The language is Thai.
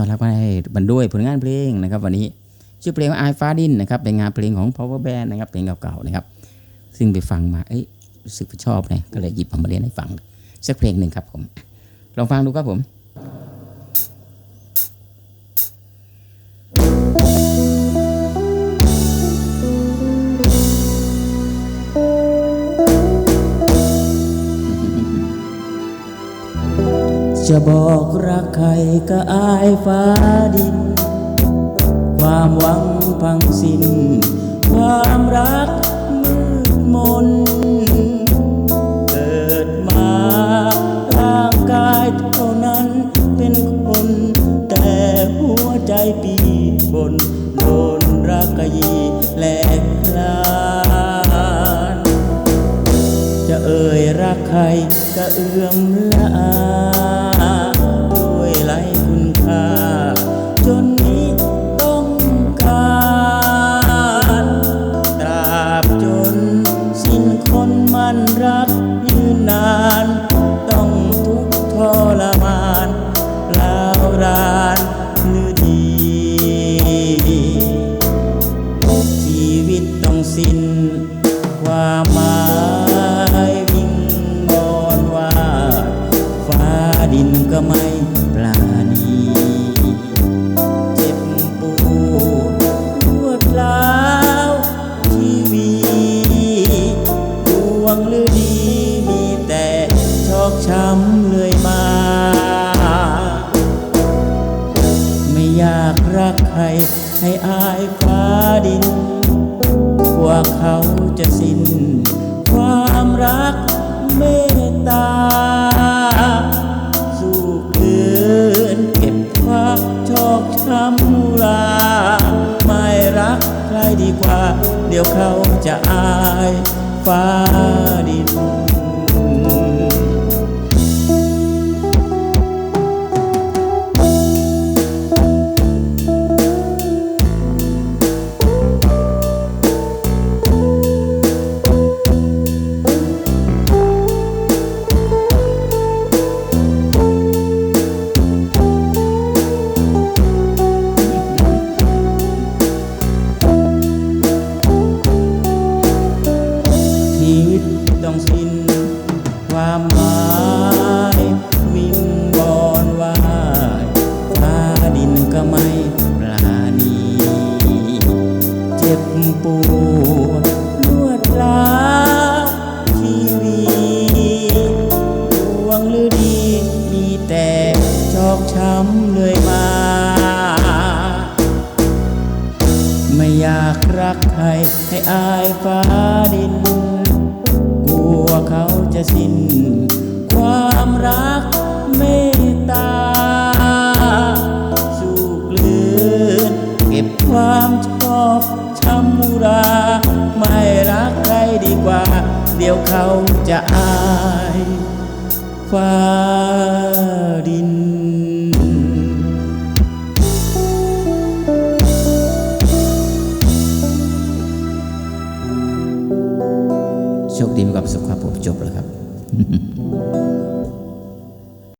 ต้อนรับให้บันด้วยผลงานเพลงนะครับ วันนี้ชื่อเพลงว่าไอฟ้าดินนะครับเป็นงานเพลงของ power band นะครับเพลงเก่าๆนะครับ ซึ่งไปฟังมาเอ้ยรู้สึกชอบเลยก็เลยหยิบมาเล่นให้ฟังสักเพลงหนึ่งครับผม ลองฟังดูครับผม จะบอกรักใครก็อายฟ้าดิน ความหวังพังสิ้น ความรักมืดมน เกิดมาร่างกายเท่านั้นเป็นคน แต่หัวใจปีบนโดนรักกะยีแหลกลานจะเอ่ยรักใครก็เอื้อมละอา คนมันรักยืนนาน ต้องทุกข์ทรมานลาวรานหรือดี ชีวิตต้องสิ้นความหมายวิ่งวอนว่า ฟ้าดินก็ไม่ปราณี ให้อายฟ้าดิน กว่าเขาจะสิ้น ความรักเมตตา สู้คืนเก็บความชอกช้ำราไม่รักใครดีกว่า เดี๋ยวเขาจะอายฟ้าดิน ความหมายวิงบอนว่าฟ้าดินก็ไม่ปราณีเจ็บปวดรวดร้าวชีวีดวงหรือดีมีแต่ชอกช้ำเลยมา ไม่อยากรักใครให้อายฟ้า ว่า เดี๋ยวเขาจะอายฟ้าดินโชคดีมีความสุขครับผมจบแล้วครับ